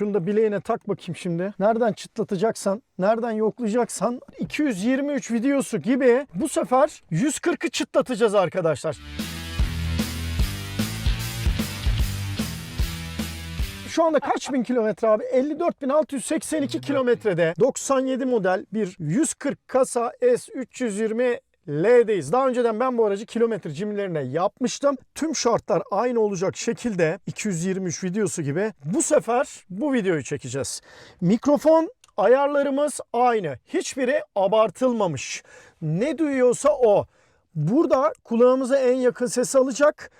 Şunu da bileğine tak bakayım şimdi. Nereden çıtlatacaksan, nereden yoklayacaksan 223 videosu gibi bu sefer 140'ı çıtlatacağız arkadaşlar. Şu anda kaç bin kilometre abi? 54.682 kilometrede 97 model bir 140 kasa S320 L'deyiz. Daha önceden ben bu aracı kilometre cimrilerine yapmıştım. Tüm şartlar aynı olacak şekilde 223 videosu gibi bu sefer bu videoyu çekeceğiz. Mikrofon ayarlarımız aynı. Hiçbiri abartılmamış. Ne duyuyorsa o. Burada kulağımıza en yakın sesi alacak.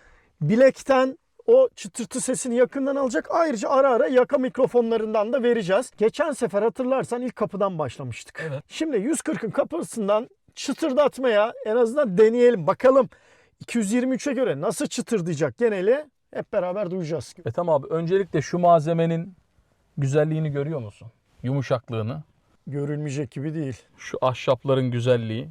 Bilekten o çıtırtı sesini yakından alacak. Ayrıca ara ara yaka mikrofonlarından da vereceğiz. Geçen sefer hatırlarsan ilk kapıdan başlamıştık. Evet. Şimdi 140'ın kapısından çıtırdatmaya en azından deneyelim. Bakalım 223'e göre nasıl çıtırdayacak geneli hep beraber duyacağız. E tamam abi öncelikle şu malzemenin güzelliğini görüyor musun? Yumuşaklığını. Görülmeyecek gibi değil. Şu ahşapların güzelliği.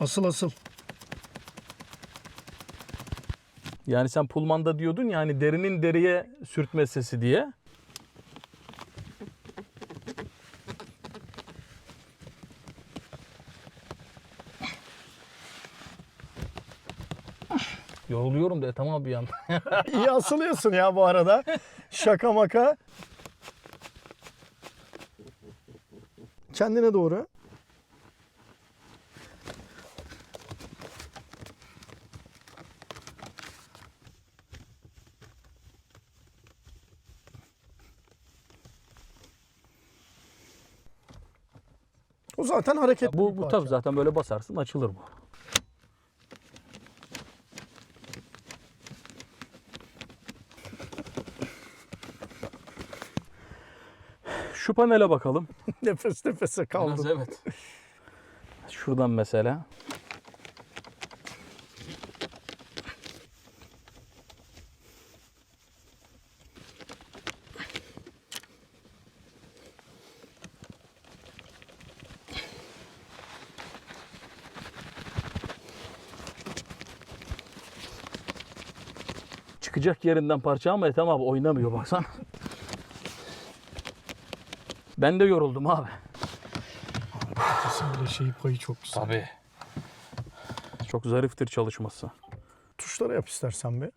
Asıl asıl. Yani sen Pullman'da diyordun ya hani derinin deriye sürtme sesi diye. Yoruluyorum da tamam bir yandan. İyi asılıyorsun ya bu arada. Şaka maka. Kendine doğru. O zaten hareketli bu bu tabii zaten böyle basarsın açılır bu. Şu panele bakalım. Nefes nefese kaldım. evet. Şuradan mesela. Çıkacak yerinden parça ama Ethem abi oynamıyor baksana. Ben de yoruldum abi. Kesin bile şey payı çok güzel. Tabii. Çok zariftir çalışması. Tuşlara yap istersen bir.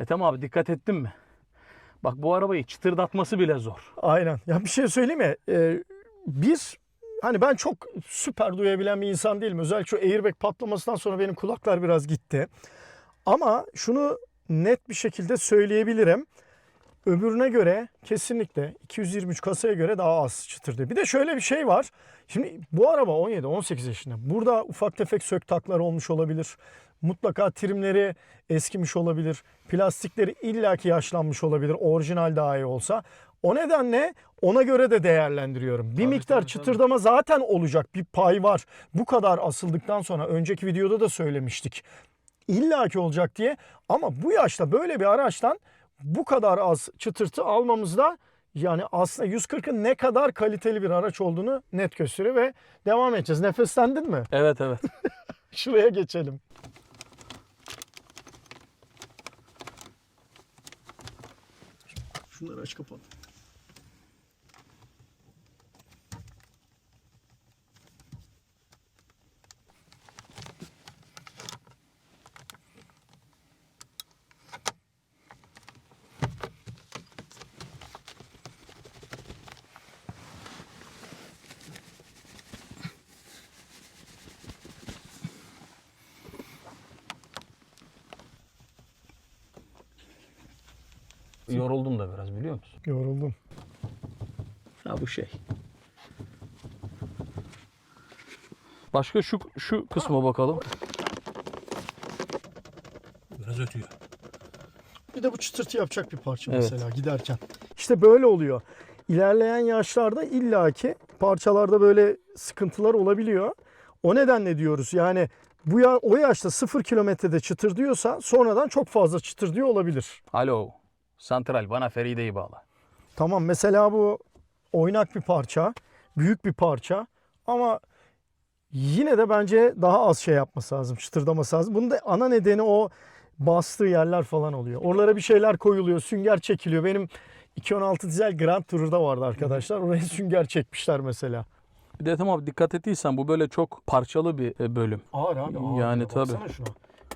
Ethem abi dikkat ettin mi? Bak bu arabayı çıtırdatması bile zor. Aynen. Ya bir şey söyleyeyim mi? Ee, bir hani ben çok süper duyabilen bir insan değilim. Özellikle şu airbag patlamasından sonra benim kulaklar biraz gitti. Ama şunu net bir şekilde söyleyebilirim. Öbürüne göre kesinlikle 223 kasaya göre daha az çıtırdı. Bir de şöyle bir şey var. Şimdi bu araba 17-18 yaşında. Burada ufak tefek söktaklar olmuş olabilir. Mutlaka trimleri eskimiş olabilir. Plastikleri illaki yaşlanmış olabilir. Orijinal daha iyi olsa. O nedenle ona göre de değerlendiriyorum. Bir Tabii, miktar tabii, tabii. çıtırdama zaten olacak. Bir pay var. Bu kadar asıldıktan sonra önceki videoda da söylemiştik. İlla ki olacak diye. Ama bu yaşta böyle bir araçtan bu kadar az çıtırtı almamızda yani aslında 140'ın ne kadar kaliteli bir araç olduğunu net gösteriyor ve devam edeceğiz. Nefeslendin mi? Evet evet. Şuraya geçelim. Şunları aç kapat. Yoruldum da biraz biliyor musun? Yoruldum. Ha bu şey. Başka şu şu kısma bakalım. Biraz ötüyor. Bir de bu çıtırtı yapacak bir parça Evet. mesela giderken. İşte böyle oluyor. İlerleyen yaşlarda illaki parçalarda böyle sıkıntılar olabiliyor. O nedenle diyoruz yani bu ya, o yaşta 0 kilometrede çıtır diyorsa sonradan çok fazla çıtır diyor olabilir. Alo. Santral bana Feride'yi bağla. Tamam mesela bu oynak bir parça, büyük bir parça ama yine de bence daha az şey yapması lazım, çıtırdaması lazım. Bunun da ana nedeni o bastığı yerler falan oluyor. Oralara bir şeyler koyuluyor, sünger çekiliyor. Benim 216 dizel Grand Tour'da vardı arkadaşlar. Oraya sünger çekmişler mesela. Bir de tamam dikkat ettiysen bu böyle çok parçalı bir e, bölüm. Ağır abi ağır. Yani Ya, tabii. baksana şuna.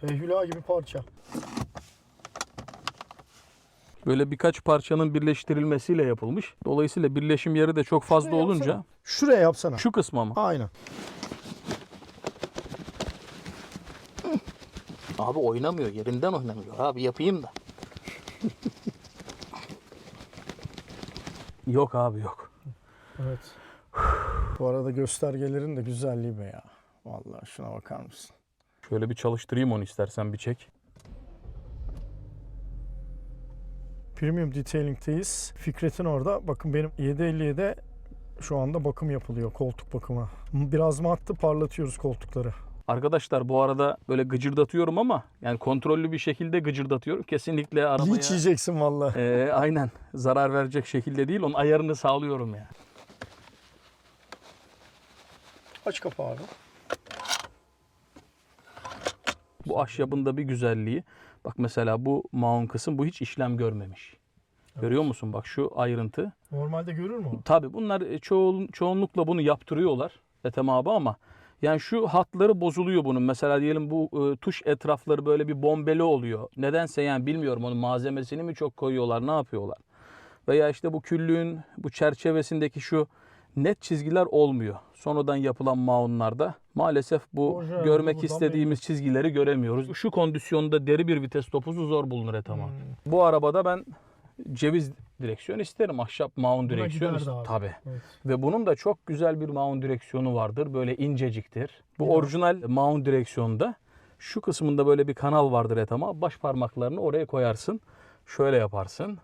Hüla gibi parça. Böyle birkaç parçanın birleştirilmesiyle yapılmış. Dolayısıyla birleşim yeri de çok fazla Şuraya olunca yapsana. Şuraya yapsana. şu kısmı ama. Aynen. Abi oynamıyor. Yerinden oynamıyor. Abi yapayım da. yok abi yok. Evet. Bu arada göstergelerin de güzelliği be ya. Vallahi şuna bakar mısın? Şöyle bir çalıştırayım onu istersen bir çek. Premium Detailing'teyiz. Fikret'in orada. Bakın benim 757'de şu anda bakım yapılıyor. Koltuk bakımı. Biraz mattı parlatıyoruz koltukları. Arkadaşlar bu arada böyle gıcırdatıyorum ama yani kontrollü bir şekilde gıcırdatıyorum. Kesinlikle arabaya Linç yiyeceksin vallahi. e, aynen zarar verecek şekilde değil. Onun ayarını sağlıyorum ya. Aç kapağı abi. Bu ahşabın da bir güzelliği. Bak mesela bu maun kısım bu hiç işlem görmemiş. Görüyor musun? Bak şu ayrıntı. Normalde görür mü o? Tabii bunlar e, çoğun, çoğunlukla bunu yaptırıyorlar Ethem abi ama yani şu hatları bozuluyor bunun. Mesela diyelim bu e, tuş etrafları böyle bir bombeli oluyor. Nedense yani bilmiyorum onun malzemesini mi çok koyuyorlar ne yapıyorlar. Veya işte bu küllüğün bu çerçevesindeki şu net çizgiler olmuyor. Sonradan yapılan maunlarda maalesef bu Orijinal, görmek istediğimiz çizgileri göremiyoruz. Şu kondisyonda deri bir vites topuzu zor bulunur Ethem abi. Hmm. Bu arabada ben ceviz direksiyon isterim. Ahşap maun direksiyon giderdi ist- abi. Tabii. Evet. Ve bunun da çok güzel bir maun direksiyonu vardır. Böyle inceciktir. Bu Ya. orijinal maun direksiyonda şu kısmında böyle bir kanal vardır etama. Baş parmaklarını oraya koyarsın. Şöyle yaparsın.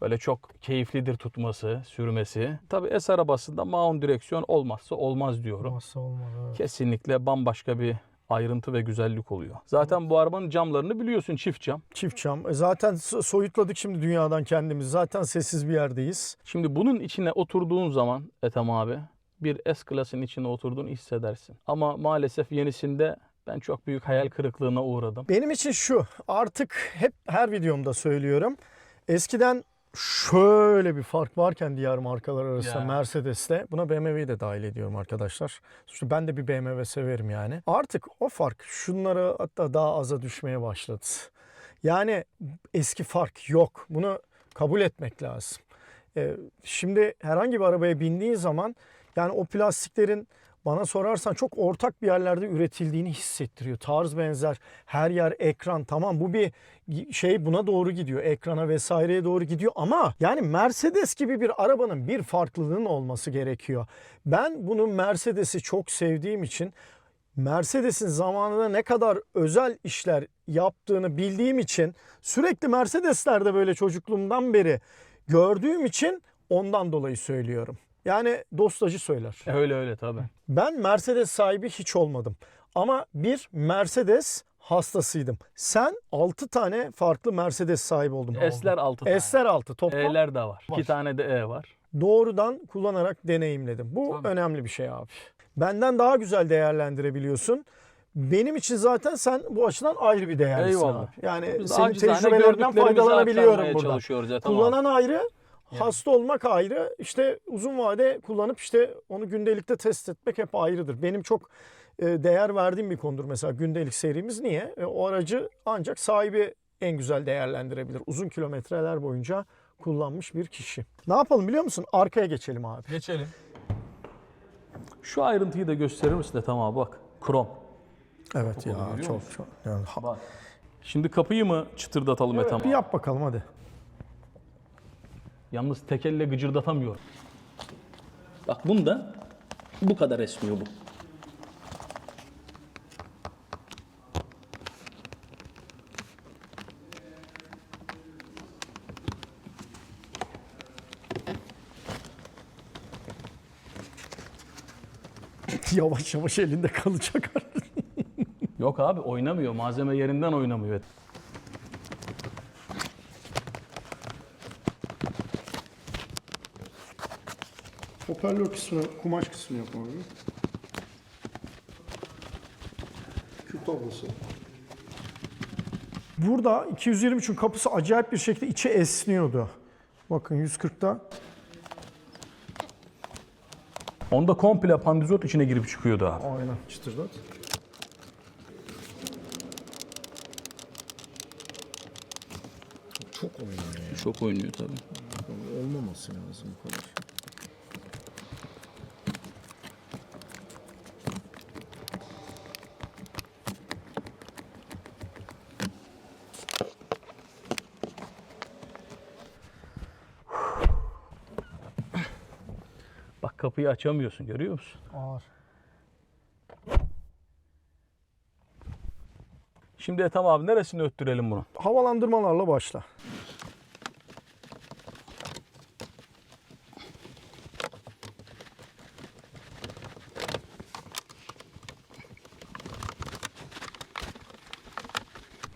Böyle çok keyiflidir tutması, sürmesi. Tabii S arabasında maun direksiyon olmazsa olmaz diyorum. Olmazsa olmaz. Evet. Kesinlikle bambaşka bir ayrıntı ve güzellik oluyor. Zaten bu arabanın camlarını biliyorsun çift cam. Çift cam. E Zaten so- soyutladık şimdi dünyadan kendimizi. Zaten sessiz bir yerdeyiz. Şimdi bunun içine oturduğun zaman Ethem abi bir S klasın içine oturduğunu hissedersin. Ama maalesef yenisinde ben çok büyük hayal kırıklığına uğradım. Benim için şu. Artık hep her videomda söylüyorum. Eskiden şöyle bir fark varken diğer markalar arasında Ya. Mercedes'te buna BMW'yi de dahil ediyorum arkadaşlar. Çünkü ben de bir BMW severim yani. Artık o fark şunlara hatta daha aza düşmeye başladı. Yani eski fark yok. Bunu kabul etmek lazım. Ee, şimdi herhangi bir arabaya bindiğin zaman yani o plastiklerin bana sorarsan çok ortak bir yerlerde üretildiğini hissettiriyor. Tarz benzer, her yer ekran tamam bu bir şey buna doğru gidiyor. Ekrana vesaireye doğru gidiyor ama yani Mercedes gibi bir arabanın bir farklılığının olması gerekiyor. Ben bunu Mercedes'i çok sevdiğim için Mercedes'in zamanında ne kadar özel işler yaptığını bildiğim için sürekli Mercedes'lerde böyle çocukluğumdan beri gördüğüm için ondan dolayı söylüyorum. Yani dostacı söyler. Öyle öyle tabii. Ben Mercedes sahibi hiç olmadım. Ama bir Mercedes hastasıydım. Sen 6 tane farklı Mercedes sahibi oldun. S'ler 6 tane. S'ler 6 toplam. E'ler de var. Var. 2 tane de E var. Doğrudan kullanarak deneyimledim. Bu Tabii. önemli bir şey abi. Benden daha güzel değerlendirebiliyorsun. Benim için zaten sen bu açıdan ayrı bir değerlisin Eyvallah. abi. Yani Biz senin acizane tecrübelerinden gördüklerimizi faydalanabiliyorum aktarmaya burada. çalışıyoruz abi. Kullanan ayrı, hasta olmak ayrı, işte uzun vade kullanıp işte onu gündelikte test etmek hep ayrıdır. Benim çok e, değer verdiğim bir konudur mesela gündelik serimiz. Niye? E, O aracı ancak sahibi en güzel değerlendirebilir. Uzun kilometreler boyunca kullanmış bir kişi. Ne yapalım biliyor musun? Arkaya geçelim abi. Geçelim. Şu ayrıntıyı da gösterir misin Ethem abi bak. Krom. Evet ya görüyor çok musun? çok. Yani, ha- Bak. Şimdi kapıyı mı çıtırdatalım Ethem bir yap bakalım hadi. Yalnız tek elle gıcırdatamıyorum. Bak bunda bu kadar esmiyor bu. yavaş yavaş elinde kalacak. Yok abi oynamıyor. Malzeme yerinden oynamıyor. Hoparlör kısmı, kumaş kısmı yok abi. Küp tablası. Burada 223'ün kapısı acayip bir şekilde içi esniyordu. Bakın 140'ta Onda komple pandizot içine girip çıkıyordu abi. aynen çıtırdat. Çok oynuyor. Çok oynuyor tabii. Olmaması lazım bu kadar. Bak kapıyı açamıyorsun görüyor musun? Ağır. Şimdi Ethem abi neresini öttürelim bunu? Havalandırmalarla başla.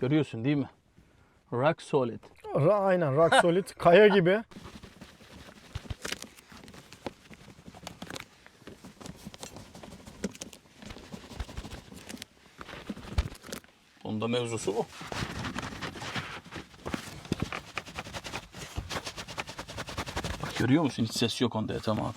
Görüyorsun değil mi? Rock solid. Ra, aynen rock solid kaya gibi. Mevzusu bu. Bak görüyor musun? Hiç ses yok onda Ethem abi.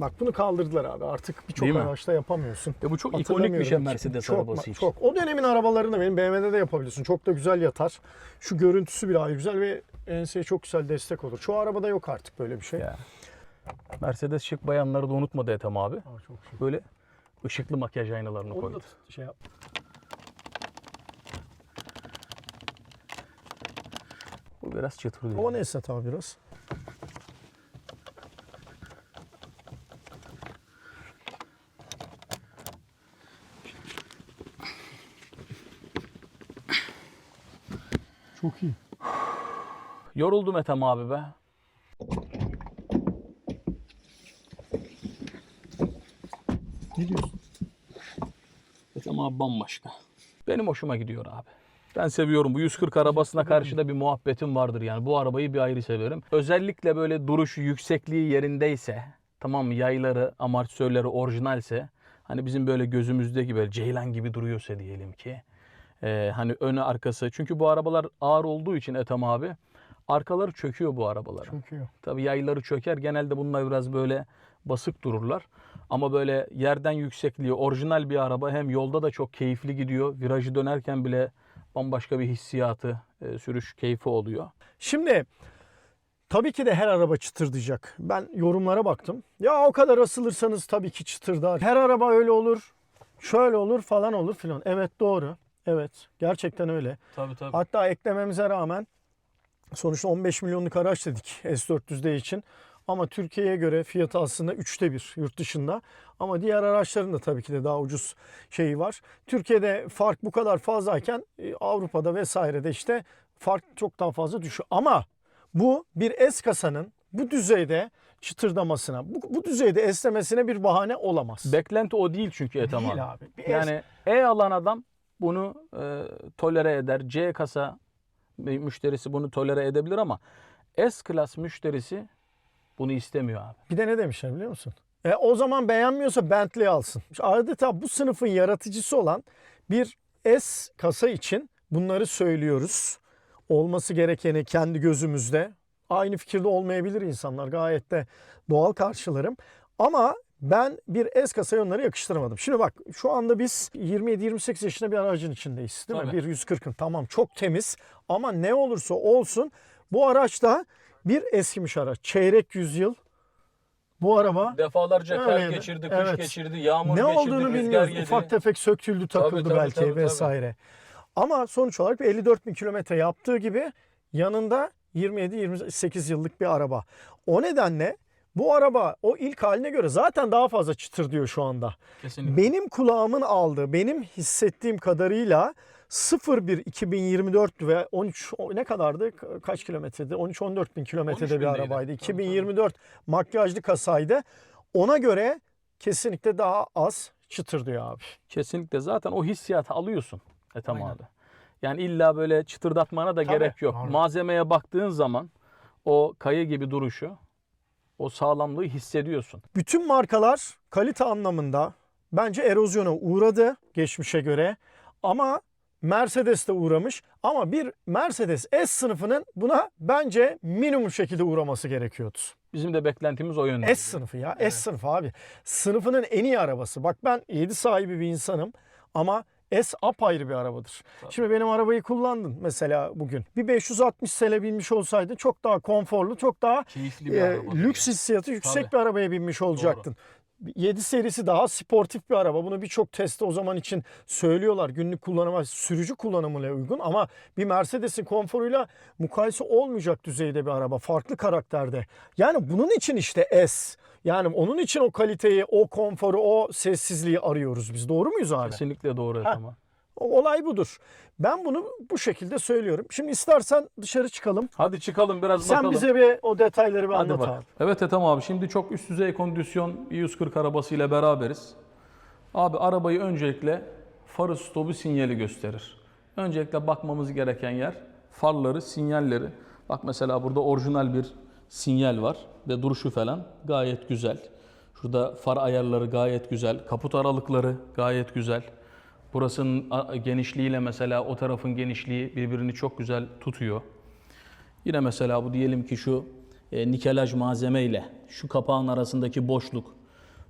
Bak bunu kaldırdılar abi. Artık birçok araçta yapamıyorsun. Ya bu çok ikonik bir şey Mercedes çok, arabası için. Çok. O dönemin arabalarını benim BMW'de de yapabilirsin. Çok da güzel yatar. Şu görüntüsü bile güzel ve enseye çok güzel destek olur. Çoğu arabada yok artık böyle bir şey. Ya. Mercedes şık bayanları da unutmadı Ethem abi. Aa, çok şey. Böyle ışıklı makyaj aynalarını Onu koydu. da şey yap. Bu biraz çıtır Ama neyse tabi biraz. Çok iyi. Yoruldum Ethem abi be. Ne diyorsun? Ethem abi bambaşka. Benim hoşuma gidiyor abi. Ben seviyorum. Bu 140 arabasına karşı da bir muhabbetim vardır yani. Bu arabayı bir ayrı severim. Özellikle böyle duruşu, yüksekliği yerindeyse, tamam mı? Yayları, amortisörleri orijinalse, hani bizim böyle gözümüzdeki böyle ceylan gibi duruyorsa diyelim ki. Ee, hani önü arkası. Çünkü bu arabalar ağır olduğu için Ethem abi, arkaları çöküyor bu arabaların. Çok iyi. Tabii yayları çöker. Genelde bunlar biraz böyle basık dururlar. Ama böyle yerden yüksekliği orijinal bir araba hem yolda da çok keyifli gidiyor. Virajı dönerken bile bambaşka bir hissiyatı, e, sürüş keyfi oluyor. Şimdi tabii ki de her araba çıtırdayacak. Ben yorumlara baktım. Ya o kadar asılırsanız tabii ki çıtırdar. Her araba öyle olur. Şöyle olur falan olur filan. Evet doğru. Evet gerçekten öyle. Tabii tabii. Hatta eklememize rağmen sonuçta 15 milyonluk araç dedik S400D için. Ama Türkiye'ye göre fiyatı aslında üçte bir yurt dışında. Ama diğer araçların da tabii ki de daha ucuz şeyi var. Türkiye'de fark bu kadar fazlayken e, Avrupa'da vesairede işte fark çok daha fazla düşüyor. Ama bu bir S kasanın bu düzeyde çıtırdamasına, bu, bu düzeyde esnemesine bir bahane olamaz. Beklenti o değil çünkü Ethem Değil abi. Bir es- Yani E alan adam bunu e, tolere eder. C kasa müşterisi bunu tolere edebilir ama S klas müşterisi bunu istemiyor abi. Bir de ne demişler biliyor musun? E, o zaman beğenmiyorsa Bentley alsın. Adeta bu sınıfın yaratıcısı olan bir S kasa için bunları söylüyoruz. Olması gerekeni kendi gözümüzde. Aynı fikirde olmayabilir insanlar. Gayet de doğal karşılarım. Ama ben bir S kasaya onları yakıştıramadım. Şimdi bak şu anda biz 27-28 yaşında bir aracın içindeyiz değil mi? Tabii. Bir 140'ın tamam çok temiz ama ne olursa olsun bu araçta bir eskimiş araç. Çeyrek yüzyıl bu araba Defalarca kar Öyleydi. geçirdi, kış Evet. geçirdi, yağmur ne geçirdi, olduğunu bilmiyoruz. yedi. Ufak tefek söküldü, takıldı tabii, belki tabii, tabii. vesaire. Ama sonuç olarak bir 54 bin kilometre yaptığı gibi yanında 27-28 yıllık bir araba. O nedenle bu araba o ilk haline göre zaten daha fazla çıtır diyor şu anda. Kesinlikle. Benim kulağımın aldığı, benim hissettiğim kadarıyla 01 2024 ve 13 o ne kadardı? Ka- Kaç kilometrede? 13-14 bin kilometrede 13 bir arabaydı. Tabii, tabii. 2024 makyajlı kasaydı. Ona göre kesinlikle daha az çıtır diyor abi. Kesinlikle zaten o hissiyatı alıyorsun Ethem Aynen. abi. Yani illa böyle çıtırdatmana da Tabii, gerek yok. doğru. Malzemeye baktığın zaman o kaya gibi duruşu, o sağlamlığı hissediyorsun. Bütün markalar kalite anlamında bence erozyona uğradı geçmişe göre. Ama Mercedes de uğramış. Ama bir Mercedes S sınıfının buna bence minimum şekilde uğraması gerekiyordu. Bizim de beklentimiz o yönde. S sınıfı ya. S sınıfı abi. Sınıfının en iyi arabası. Bak ben 7 sahibi bir insanım ama S apayrı bir arabadır. Şimdi benim arabayı kullandın mesela bugün. Bir 560 sele binmiş olsaydın çok daha konforlu, çok daha Keyifli e, lüks hissiyatı yüksek Tabii. bir arabaya binmiş olacaktın. 7 serisi daha sportif bir araba. Bunu birçok testte o zaman için söylüyorlar. Günlük kullanıma, sürücü kullanımıyla uygun ama bir Mercedes'in konforuyla mukayese olmayacak düzeyde bir araba. Farklı karakterde. Yani bunun için işte S. Yani onun için o kaliteyi, o konforu, o sessizliği arıyoruz biz. Doğru muyuz abi? Kesinlikle doğru Ethem abi. Olay budur. Ben bunu bu şekilde söylüyorum. Şimdi istersen dışarı çıkalım. Hadi çıkalım biraz Sen bakalım. bize bir o detayları bir Hadi anlat bak. abi. Evet Ethem abi şimdi çok üst düzey kondisyon bir 140 arabasıyla beraberiz. Abi arabayı öncelikle farı stopu sinyali gösterir. Öncelikle bakmamız gereken yer farları, sinyalleri. Bak mesela burada orijinal bir sinyal var ve duruşu falan gayet güzel. Şurada far ayarları gayet güzel. Kaput aralıkları gayet güzel. Burasının genişliğiyle mesela o tarafın genişliği birbirini çok güzel tutuyor. Yine mesela bu diyelim ki şu e, nikelaj malzeme ile şu kapağın arasındaki boşluk.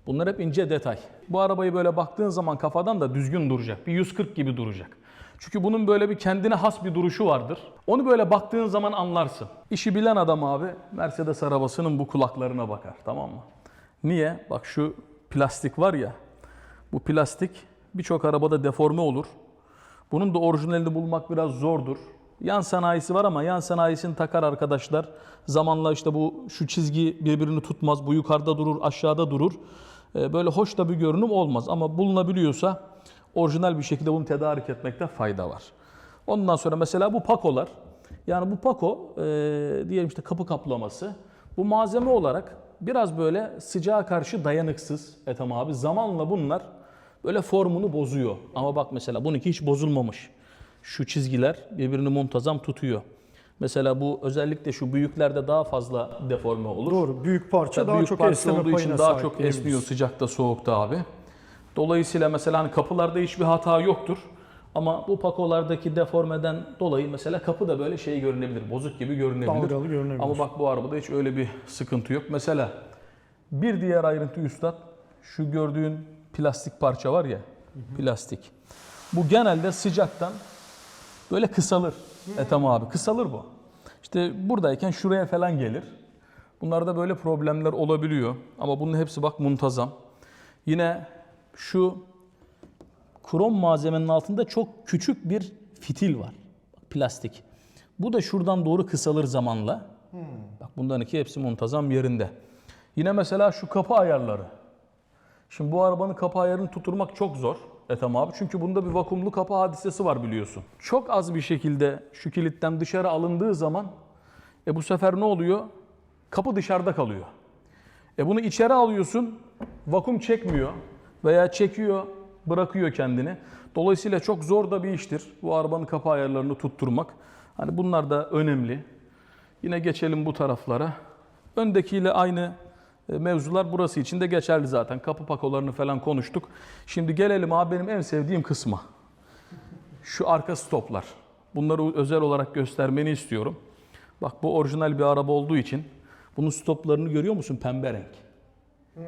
Bunlar hep ince detay. Bu arabayı böyle baktığın zaman kafadan da düzgün duracak. Bir 140 gibi duracak. Çünkü bunun böyle bir kendine has bir duruşu vardır. Onu böyle baktığın zaman anlarsın. İşi bilen adam abi Mercedes arabasının bu kulaklarına bakar tamam mı? Niye? Bak şu plastik var ya. Bu plastik birçok arabada deforme olur. Bunun da orijinalini bulmak biraz zordur. Yan sanayisi var ama yan sanayisini takar arkadaşlar. Zamanla işte bu şu çizgi birbirini tutmaz. Bu yukarıda durur, aşağıda durur. Ee, Böyle hoş da bir görünüm olmaz ama bulunabiliyorsa orijinal bir şekilde bunu tedarik etmekte fayda var. Ondan sonra mesela bu pakolar. Yani bu pako e, diyelim işte kapı kaplaması. Bu malzeme olarak biraz böyle sıcağa karşı dayanıksız Ethem abi. Zamanla bunlar böyle formunu bozuyor. Ama bak mesela bununki hiç bozulmamış. Şu çizgiler birbirini muntazam tutuyor. Mesela bu özellikle şu büyüklerde daha fazla deforme olur. Doğru. Büyük parça Tabii daha büyük çok parça esneme olduğu için daha çok diyebiliriz. esniyor sıcakta soğukta abi. Dolayısıyla mesela hani kapılarda hiçbir hata yoktur. Ama bu pakolardaki deformeden dolayı mesela kapı da böyle şey görünebilir. Bozuk gibi görünebilir. Dalgalı görünebilir. Ama bak bu arabada hiç öyle bir sıkıntı yok. Mesela bir diğer ayrıntı üstad şu gördüğün plastik parça var ya plastik. Bu genelde sıcaktan böyle kısalır Ethem abi. Kısalır bu. İşte buradayken şuraya falan gelir. Bunlarda böyle problemler olabiliyor. Ama bunun hepsi bak muntazam. Yine şu krom malzemenin altında çok küçük bir fitil var. Plastik. Bu da şuradan doğru kısalır zamanla. Bak bundan iki hepsi muntazam yerinde. Yine mesela şu kapı ayarları. Şimdi bu arabanın kapı ayarını tutturmak çok zor Ethem abi. Çünkü bunda bir vakumlu kapı hadisesi var biliyorsun. Çok az bir şekilde şu kilitten dışarı alındığı zaman e bu sefer ne oluyor? Kapı dışarıda kalıyor. E bunu içeri alıyorsun, vakum çekmiyor veya çekiyor, bırakıyor kendini. Dolayısıyla çok zor da bir iştir bu arabanın kapı ayarlarını tutturmak. Hani bunlar da önemli. Yine geçelim bu taraflara. Öndekiyle aynı mevzular burası için de geçerli zaten. Kapı pakolarını falan konuştuk. Şimdi gelelim abi benim en sevdiğim kısma. Şu arka stoplar. Bunları özel olarak göstermeni istiyorum. Bak bu orijinal bir araba olduğu için bunun stoplarını görüyor musun? Pembe renk.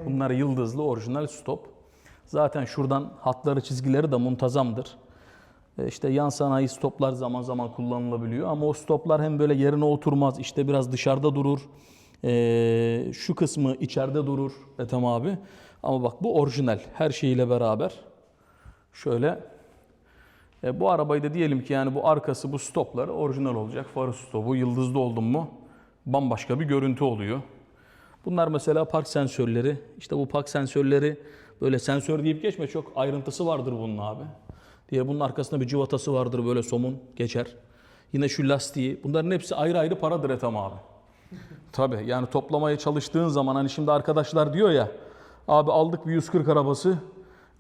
Bunlar yıldızlı orijinal stop. Zaten şuradan hatları çizgileri de muntazamdır. E, İşte yan sanayi stoplar zaman zaman kullanılabiliyor ama o stoplar hem böyle yerine oturmaz işte biraz dışarıda durur. E, şu kısmı içeride durur Ethem abi. Ama bak bu orijinal her şeyiyle beraber. Şöyle e, bu arabayı da diyelim ki yani bu arkası bu stopları orijinal olacak. Farı stopu yıldızlı oldum mu bambaşka bir görüntü oluyor. Bunlar mesela park sensörleri. İşte bu park sensörleri böyle sensör deyip geçme çok ayrıntısı vardır bunun abi. Diye bunun arkasında bir civatası vardır böyle somun geçer. Yine şu lastiği. Bunların hepsi ayrı ayrı paradır Ethem abi. Tabii yani toplamaya çalıştığın zaman hani şimdi arkadaşlar diyor ya abi aldık bir 140 arabası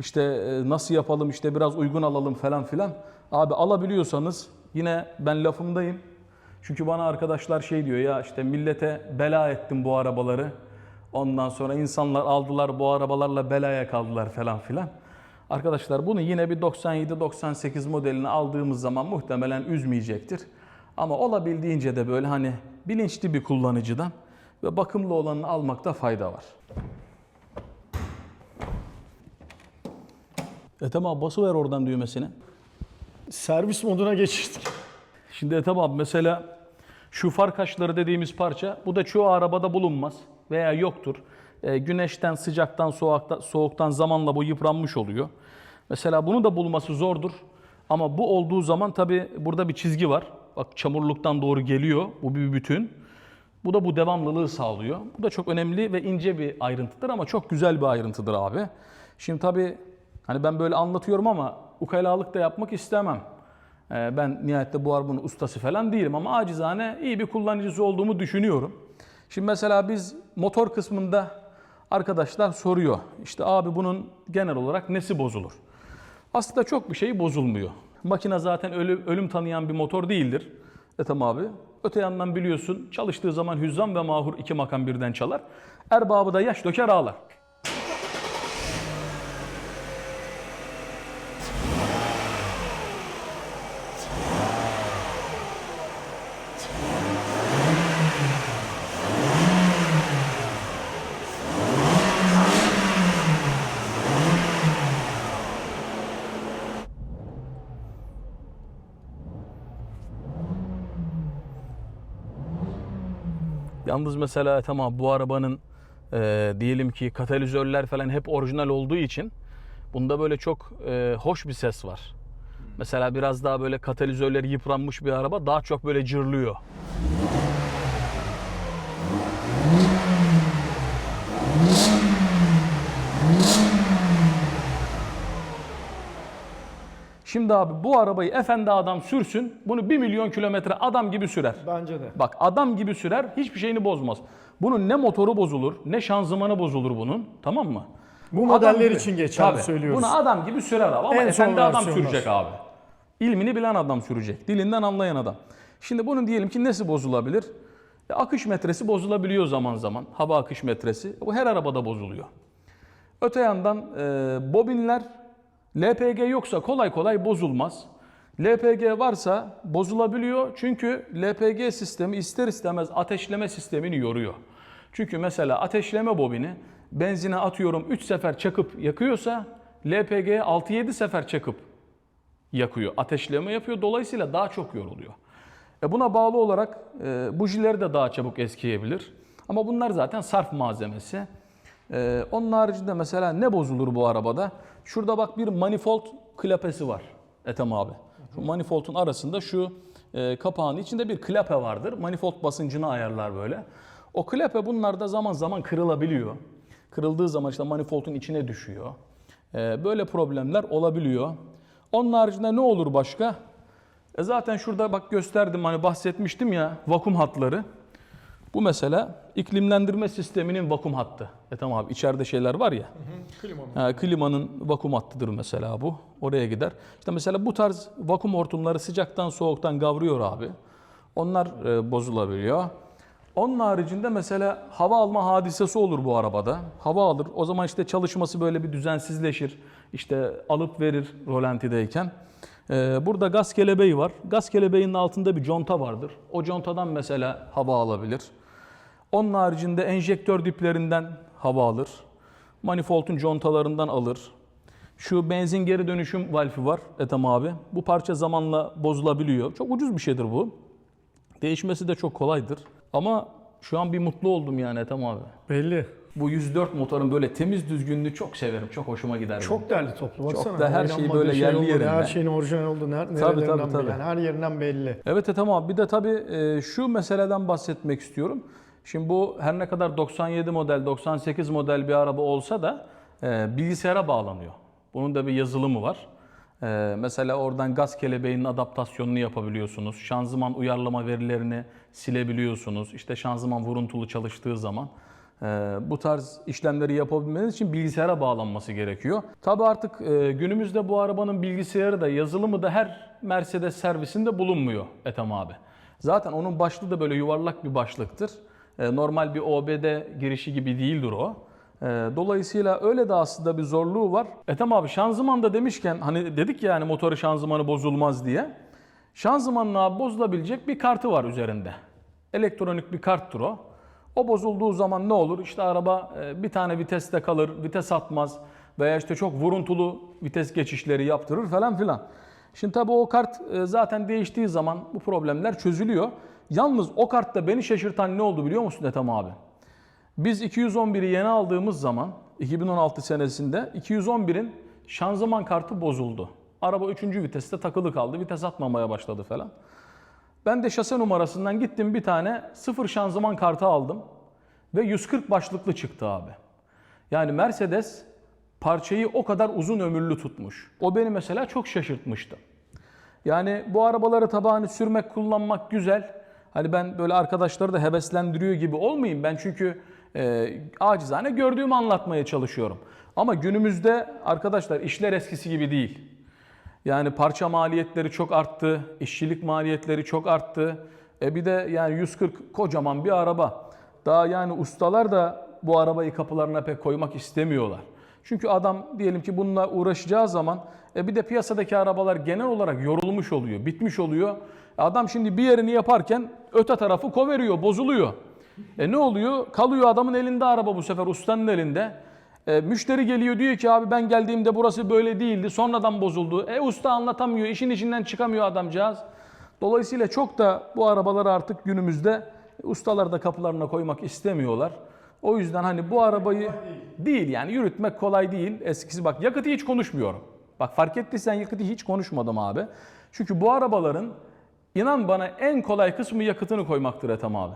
işte e, nasıl yapalım işte biraz uygun alalım falan filan. Abi alabiliyorsanız yine ben lafımdayım. Çünkü bana arkadaşlar şey diyor ya işte millete bela ettim bu arabaları. Ondan sonra insanlar aldılar bu arabalarla belaya kaldılar falan filan. Arkadaşlar bunu yine bir 97-98 modelini aldığımız zaman muhtemelen üzmeyecektir. Ama olabildiğince de böyle hani bilinçli bir kullanıcıdan ve bakımlı olanını almakta fayda var. Ethem abi basıver oradan düğmesini. Servis moduna geçtik. Şimdi Ethem abi mesela şu far kaşları dediğimiz parça bu da çoğu arabada bulunmaz veya yoktur. E, güneşten, sıcaktan, soğuktan, soğuktan zamanla bu yıpranmış oluyor. Mesela bunu da bulması zordur. Ama bu olduğu zaman tabi burada bir çizgi var. Bak çamurluktan doğru geliyor. Bu bir bütün. Bu da bu devamlılığı sağlıyor. Bu da çok önemli ve ince bir ayrıntıdır ama çok güzel bir ayrıntıdır abi. Şimdi tabi hani ben böyle anlatıyorum ama ukalalık da yapmak istemem. Ee, Ben nihayette bu arabanın ustası falan değilim ama acizane iyi bir kullanıcısı olduğumu düşünüyorum. Şimdi mesela biz motor kısmında arkadaşlar soruyor. İşte abi bunun genel olarak nesi bozulur? Aslında çok bir şey bozulmuyor. Makine zaten ölüm, ölüm tanıyan bir motor değildir. Ethem abi. Öte yandan biliyorsun çalıştığı zaman hüzzam ve mahur iki makam birden çalar. Erbabı da yaş döker ağlar. Yalnız mesela tamam bu arabanın e, diyelim ki katalizörler falan hep orijinal olduğu için bunda böyle çok e, hoş bir ses var. Mesela biraz daha böyle katalizörleri yıpranmış bir araba daha çok böyle cırlıyor. Şimdi abi bu arabayı efendi adam sürsün. Bunu 1 milyon kilometre adam gibi sürer. Bence de. Bak adam gibi sürer hiçbir şeyini bozmaz. Bunun ne motoru bozulur ne şanzımanı bozulur bunun tamam mı? Bu Adam modeller gibi. için geçerli Tabii. söylüyoruz. Bunu adam gibi sürer abi ama En efendi adam sürecek abi. İlmini bilen adam sürecek. Dilinden anlayan adam. Şimdi bunun diyelim ki nesi bozulabilir? E, akış metresi bozulabiliyor zaman zaman. Hava akış metresi. Bu her arabada bozuluyor. Öte yandan e, bobinler LPG yoksa kolay kolay bozulmaz. LPG varsa bozulabiliyor çünkü LPG sistemi ister istemez ateşleme sistemini yoruyor. Çünkü mesela ateşleme bobini benzine atıyorum 3 sefer çakıp yakıyorsa LPG 6-7 sefer çakıp yakıyor. Ateşleme yapıyor. Dolayısıyla daha çok yoruluyor. E buna bağlı olarak e, bujileri de daha çabuk eskiyebilir. Ama bunlar zaten sarf malzemesi. E, onun haricinde mesela ne bozulur bu arabada? Şurada bak bir manifold klepesi var Ethem abi. Şu manifoldun arasında şu e, kapağın içinde bir klepe vardır. Manifold basıncını ayarlar böyle. O klepe bunlarda zaman zaman kırılabiliyor. Kırıldığı zaman işte manifoldun içine düşüyor. E, böyle problemler olabiliyor. Onun haricinde ne olur başka? E zaten şurada bak gösterdim hani bahsetmiştim ya vakum hatları. Bu mesela iklimlendirme sisteminin vakum hattı. E tamam abi içeride şeyler var ya. Ha, klimanın vakum hattıdır mesela bu. Oraya gider. İşte mesela bu tarz vakum hortumları sıcaktan soğuktan gavruyor abi. Onlar e, bozulabiliyor. Onun haricinde mesela hava alma hadisesi olur bu arabada. Hava alır. O zaman işte çalışması böyle bir düzensizleşir. İşte alıp verir rolantideyken. Ee, burada gaz kelebeği var. Gaz kelebeğinin altında bir conta vardır. O contadan mesela hava alabilir. Onun haricinde enjektör diplerinden hava alır. Manifoldun contalarından alır. Şu benzin geri dönüşüm valfi var Ethem abi. Bu parça zamanla bozulabiliyor. Çok ucuz bir şeydir bu. Değişmesi de çok kolaydır. Ama şu an bir mutlu oldum yani Ethem abi. Belli. Bu 104 motorun böyle temiz düzgünlüğü çok severim. Çok hoşuma gider. Çok derli toplu. Baksana. da her şey Oynanmadığı böyle yerli oldu, yerinde. Her şeyin orijinal oldu. Ner- Tabii, tabii, tabii. Yani her yerinden belli. Evet Ethem abi bir de tabii e, şu meseleden bahsetmek istiyorum. Şimdi bu her ne kadar 97 model, 98 model bir araba olsa da e, bilgisayara bağlanıyor. Bunun da bir yazılımı var. Ee, mesela oradan gaz kelebeğinin adaptasyonunu yapabiliyorsunuz. Şanzıman uyarlama verilerini silebiliyorsunuz. İşte şanzıman vuruntulu çalıştığı zaman. Ee, bu tarz işlemleri yapabilmeniz için bilgisayara bağlanması gerekiyor. Tabi artık e, günümüzde bu arabanın bilgisayarı da yazılımı da her Mercedes servisinde bulunmuyor Ethem abi. Zaten onun başlığı da böyle yuvarlak bir başlıktır. Ee, normal bir OBD girişi gibi değildir o. Ee, Dolayısıyla öyle de aslında bir zorluğu var. Ethem abi şanzımanda demişken hani dedik ya hani motoru şanzımanı bozulmaz diye. Şanzımanın abi bozulabilecek bir kartı var üzerinde. Elektronik bir karttır o. O bozulduğu zaman ne olur? İşte araba e, bir tane viteste kalır, vites atmaz veya işte çok vuruntulu vites geçişleri yaptırır falan filan. Şimdi tabii o kart e, zaten değiştiği zaman bu problemler çözülüyor. Yalnız o kartta beni şaşırtan ne oldu biliyor musun Ethem abi? Biz 211'i yeni aldığımız zaman 2016 senesinde 211'in şanzıman kartı bozuldu. Araba 3. viteste takılı kaldı. Vites atmamaya başladı falan. Ben de şase numarasından gittim bir tane sıfır şanzıman kartı aldım. Ve 140 başlıklı çıktı abi. Yani Mercedes parçayı o kadar uzun ömürlü tutmuş. O beni mesela çok şaşırtmıştı. Yani bu arabaları tabi hani sürmek, kullanmak güzel. Hani ben böyle arkadaşları da heveslendiriyor gibi olmayayım. Ben çünkü e, acizane gördüğümü anlatmaya çalışıyorum. Ama günümüzde arkadaşlar işler eskisi gibi değil. Yani parça maliyetleri çok arttı, işçilik maliyetleri çok arttı. E bir de yani 140 kocaman bir araba. Daha yani ustalar da bu arabayı kapılarına pek koymak istemiyorlar. Çünkü adam diyelim ki bununla uğraşacağı zaman e bir de piyasadaki arabalar genel olarak yorulmuş oluyor, bitmiş oluyor. Adam şimdi bir yerini yaparken öte tarafı koveriyor, bozuluyor. E ne oluyor? Kalıyor adamın elinde araba bu sefer ustanın elinde. E, müşteri geliyor diyor ki abi ben geldiğimde burası böyle değildi sonradan bozuldu. E usta anlatamıyor işin içinden çıkamıyor adamcağız. Dolayısıyla çok da bu arabaları artık günümüzde ustalar da kapılarına koymak istemiyorlar. O yüzden hani bu arabayı değil yani yürütmek kolay değil. Eskisi bak yakıtı hiç konuşmuyorum. Bak fark ettiysen yakıtı hiç konuşmadım abi. Çünkü bu arabaların inan bana en kolay kısmı yakıtını koymaktır Ethem abi.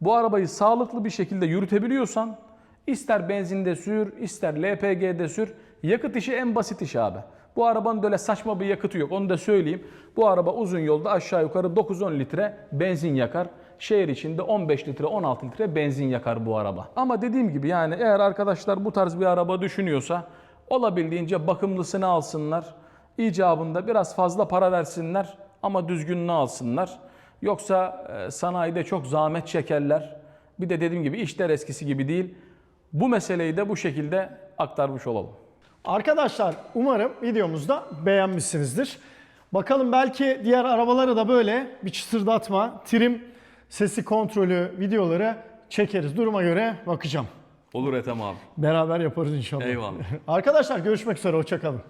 Bu arabayı sağlıklı bir şekilde yürütebiliyorsan ister benzinde sür, ister LPG'de sür. Yakıt işi en basit iş abi. Bu arabanın böyle saçma bir yakıtı yok. Onu da söyleyeyim. Bu araba uzun yolda aşağı yukarı 9-10 litre benzin yakar. Şehir içinde 15 litre 16 litre benzin yakar bu araba. Ama dediğim gibi yani eğer arkadaşlar bu tarz bir araba düşünüyorsa olabildiğince bakımlısını alsınlar. İcabında biraz fazla para versinler ama düzgününü alsınlar. Yoksa e, sanayide çok zahmet çekerler. Bir de dediğim gibi işler eskisi gibi değil. Bu meseleyi de bu şekilde aktarmış olalım. Arkadaşlar umarım videomuzda beğenmişsinizdir. Bakalım belki diğer arabaları da böyle bir çıtırdatma, trim, sesi kontrolü videoları çekeriz. Duruma göre bakacağım. Olur Ethem abi. Beraber yaparız inşallah. Eyvallah. Arkadaşlar görüşmek üzere. Hoşçakalın.